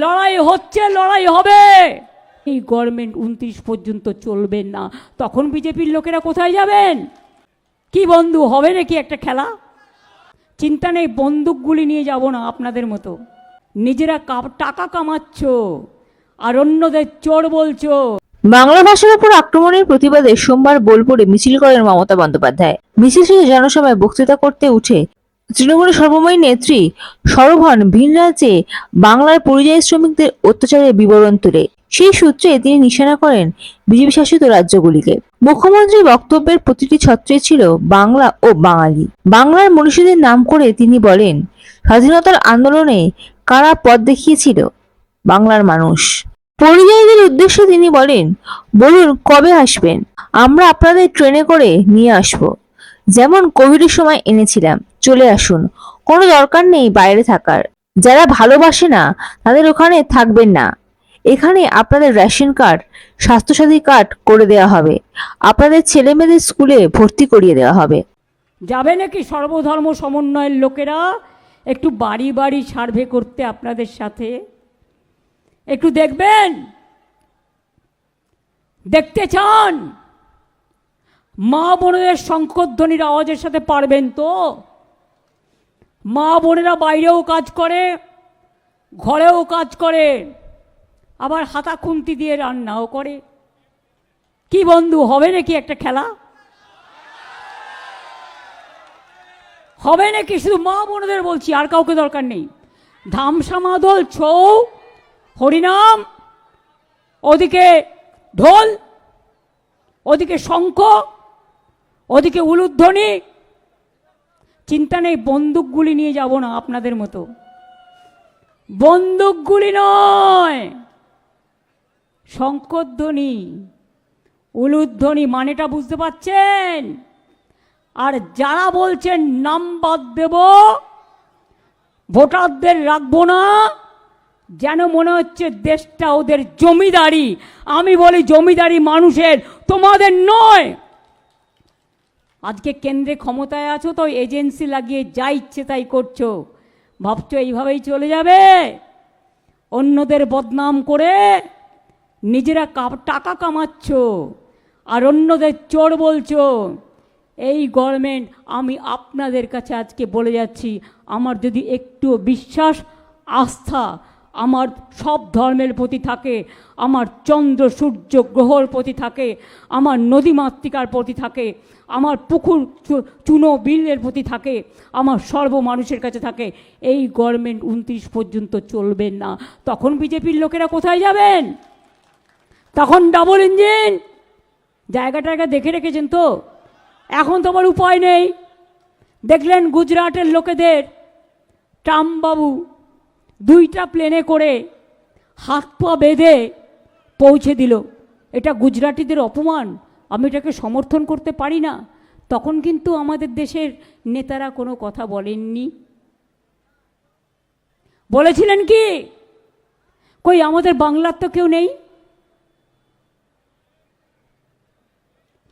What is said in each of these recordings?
লড়াই হচ্ছে, লড়াই হবে। এই গভর্নমেন্ট উনত্রিশ পর্যন্ত চলবেন না। তখন বিজেপির লোকেরা কোথায় যাবেন? কি বন্ধু, হবে নাকি একটা খেলা? চিন্তা নেই, বন্দুকগুলি নিয়ে যাব না আপনাদের মতো। নিজেরা টাকা কামাচ্ছ, আর অন্যদের চোর বলছো। বাংলা ভাষার উপর আক্রমণের প্রতিবাদে সোমবার বোলপুরে মিছিল করেন মমতা বন্দ্যোপাধ্যায়। মিছিল শেষে জনসভায় বক্তৃতা করতে উঠে তৃণমূলের সর্বময়ী নেত্রী সরব হন ভিন রাজ্যে বাংলার পরিযায়ী শ্রমিকদের অত্যাচারের বিবরণ তুলে। সেই সূত্রে তিনি নিশানা করেন বিজেপি শাসিত রাজ্যগুলিকে। মুখ্যমন্ত্রীর বক্তব্যের প্রতিটি ছত্রে ছিল বাংলা ও বাঙালি। বাংলার মনীষীদের নাম করে তিনি বলেন, স্বাধীনতার আন্দোলনে কারা পথ দেখিয়েছিল? বাংলার মানুষ। পরিযায়ীদের উদ্দেশ্যে তিনি বলেন, বলুন, কবে আসবেন? আমরা আপনাদের ট্রেনে করে নিয়ে আসব। যেমন কোভিডের সময় এনেছিলাম, চলে আসুন। কোনো দরকার নেই বাইরে থাকার। যারা ভালোবাসে না, তাদের ওখানে থাকবেন না। এখানে আপনাদের রেশন কার্ড, স্বাস্থ্যসাথী কার্ড করে দেওয়া হবে। আপনাদের ছেলে মেয়েদের স্কুলে ভর্তি করিয়ে দেওয়া হবে। যাবে নাকি সর্বধর্ম সমন্বয়ের লোকেরা? একটু বাড়ি বাড়ি সার্ভে করতে আপনাদের সাথে। একটু দেখবেন? দেখতে চান? মা বোনেদের শঙ্করধ্বনির আওয়াজের সাথে পারবেন তো? মা বোনেরা বাইরেও কাজ করে, ঘরেও কাজ করে, আবার হাতা খুন্তি দিয়ে রান্নাও করে। কি বন্ধু, হবে নাকি একটা খেলা? হবে নাকি? শুধু মা বোনদের বলছি, আর কাউকে দরকার নেই। ধামসা মাদল ছৌ, হরিনাম, ওদিকে ঢোল, ওদিকে শঙ্খ ওদিকে উলুধ্বনি। চিন্তা নেই, বন্দুকগুলি নিয়ে যাব না আপনাদের মতো। বন্দুকগুলি নয়, শঙ্করধ্বনি। উলুধ্বনি মানেটা বুঝতে পাচ্ছেন আর যারা বলছেন নাম বাদ দেব, ভোটারদের রাখব না, যেন মনে হচ্ছে দেশটা ওদের জমিদারি। আমি বলি জমিদারি মানুষের, তোমাদের নয়। আজকে কেন্দ্রে ক্ষমতায় আছো, তো এজেন্সি লাগিয়ে যা ইচ্ছে তাই করছ। ভাবছ এইভাবেই চলে যাবে? অন্যদের বদনাম করে নিজেরা টাকা কামাচ্ছ আর অন্যদের চোর বলছো, এই গভর্নমেন্ট আমি আপনাদের কাছে আজকে বলে যাচ্ছি, আমার যদি একটু বিশ্বাস, আস্থা আমার সব ধর্মের প্রতি থাকে, আমার চন্দ্র, সূর্য গ্রহর প্রতি থাকে, আমার নদীমাতৃকার প্রতি থাকে, আমার পুকুর চুনো বিলের প্রতি থাকে, আমার সর্ব মানুষের কাছে থাকে। এই গভর্নমেন্ট উনত্রিশ পর্যন্ত চলবেন না। তখন বিজেপির লোকেরা কোথায় যাবেন? তখন ডাবল ইঞ্জিন জায়গা টায়গা দেখে রেখেছেন তো? এখন তো আমার উপায় নেই। দেখলেন গুজরাটের লোকেদের ট্রাম্পবাবু দুইটা প্লেনে করে হাত পা বেঁধে পৌঁছে দিল। এটা গুজরাটিদের অপমান। আমি এটাকে সমর্থন করতে পারি না। তখন কিন্তু আমাদের দেশের নেতারা কোনো কথা বলেননি। বলেছিলেন কি? কই, আমাদের বাংলার তো কেউ নেই?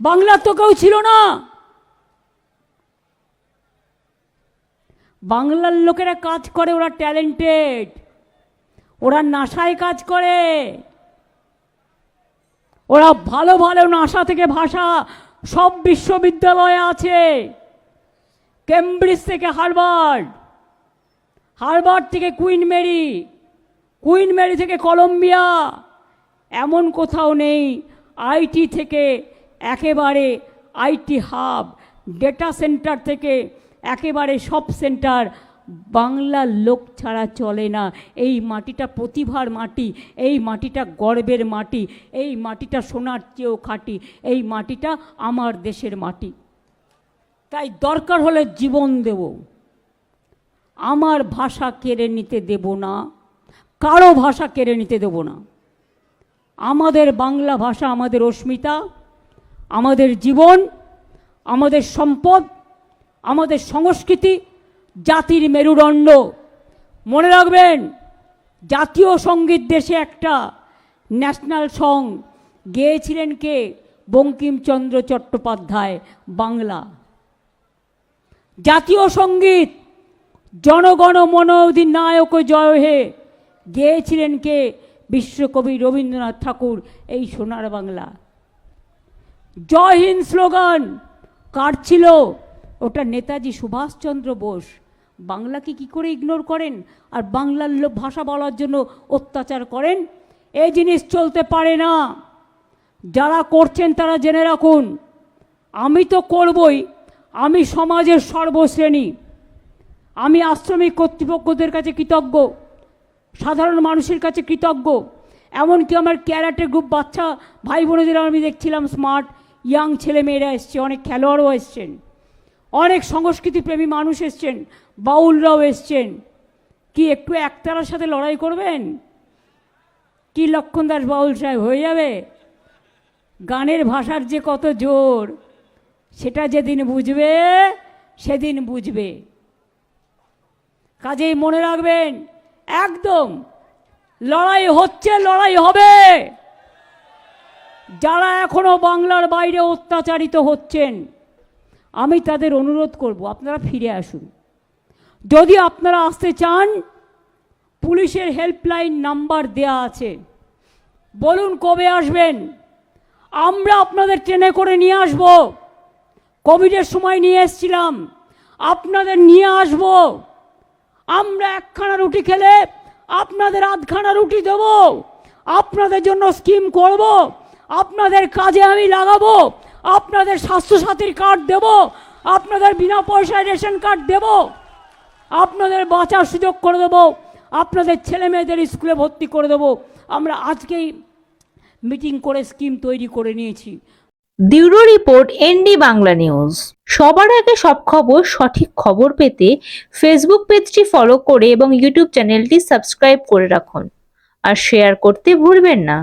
বাংলার তো কেউ ছিল না। বাংলার লোকেরা কাজ করে, ওরা ট্যালেন্টেড ওরা নাসায় কাজ করে। ওরা ভালো ভালো নাসা থেকে ভাষা সব বিশ্ববিদ্যালয়ে আছে। কেমব্রিজ থেকে হারবার্ড হারবার্ড থেকে কুইন মেরি। কুইন মেরি থেকে কলম্বিয়া। এমন কোথাও নেই, আইটি থেকে একেবারে আইটি হাব, ডেটা সেন্টার থেকে একেবারে সব সেন্টার বাংলার লোক ছাড়া চলে না। এই মাটিটা প্রতিভার মাটি, এই মাটিটা গর্বের মাটি, এই মাটিটা সোনার চেয়েও খাঁটি, এই মাটিটা আমার দেশের মাটি। তাই দরকার হলে জীবন দেব। আমার ভাষা কেড়ে নিতে দেব না, কারও ভাষা কেড়ে নিতে দেব না। আমাদের বাংলা ভাষা আমাদের অস্মিতা, আমাদের জীবন, আমাদের সম্পদ আমাদের সংস্কৃতি জাতির মেরুদণ্ড। মনে রাখবেন, জাতীয় সংগীত দেশে একটা ন্যাশনাল সং গেয়েছিলেন কে? বঙ্কিমচন্দ্র চট্টোপাধ্যায়, বাংলা। জাতীয় সংগীত, জনগণ মন অধিনায়ক জয় হে, গেয়েছিলেন কে? বিশ্বকবি রবীন্দ্রনাথ ঠাকুর, এই সোনার বাংলা। জয় হিন্দ স্লোগান, কার ছিল? ওটা নেতাজি সুভাষচন্দ্র বোস। বাংলাকে কি করে ইগনোর করেন? আর বাংলার লোক ভাষা বলার জন্য অত্যাচার করেন? এই জিনিস চলতে পারে না। যারা করছেন তারা জেনে রাখুন, আমি তো করবই। আমি সমাজের সর্বশ্রেণী। আমি আশ্রমিক কর্তৃপক্ষদের কাছে কৃতজ্ঞ। সাধারণ মানুষের কাছে কৃতজ্ঞ। এমনকি আমার ক্যারাটে গ্রুপ বাচ্চা ভাই বোনেদের আমি দেখছিলাম স্মার্ট ইয়াং ছেলে মেয়েরা এসছে, অনেক খেলোয়াড়ও এসছেন। অনেক সংস্কৃতিপ্রেমী মানুষ এসছেন, বাউলরাও এসছেন। কি একটু একতারার সাথে লড়াই করবেন? কি লক্ষণ দাস বাউল সাহেব, হয়ে যাবে? গানের ভাষার যে কত জোর, সেটা যেদিন বুঝবে, সেদিন বুঝবে। কাজেই মনে রাখবেন, একদম লড়াই হচ্ছে, লড়াই হবে। যারা এখনও বাংলার বাইরে অত্যাচারিত হচ্ছেন আমি তাদের অনুরোধ করব, আপনারা ফিরে আসুন। যদি আপনারা আসতে চান, পুলিশের হেল্পলাইন নাম্বার দেয়া আছে। বলুন কবে আসবেন? আমরা আপনাদের ট্রেনে করে নিয়ে আসব। কোভিডের সময় নিয়ে এসছিলাম। আপনাদের নিয়ে আসব। আমরা একখানা রুটি খেলে আপনাদের আধখানা রুটি দেব। আপনাদের জন্য স্কিম করব। আপনাদের কাজে আমি লাগাবো। আপনাদের স্বাস্থ্যসাথীর কার্ড দেব। আপনাদের বিনা পয়সায় রেশন কার্ড দেব। আপনাদের বাঁচার সুযোগ করে দেবো। আপনাদের ছেলে মেয়েদের স্কুলে ভর্তি করে দেবো। আমরা আজকেই মিটিং করে স্কিম তৈরি করে নিয়েছি। Bureau report, N D Bangla news. সবার আগে সব খবর, সঠিক খবর পেতে ফেসবুক পেজটি ফলো করে এবং ইউটিউব চ্যানেলটি সাবস্ক্রাইব করে রাখুন। আর শেয়ার করতে ভুলবেন না।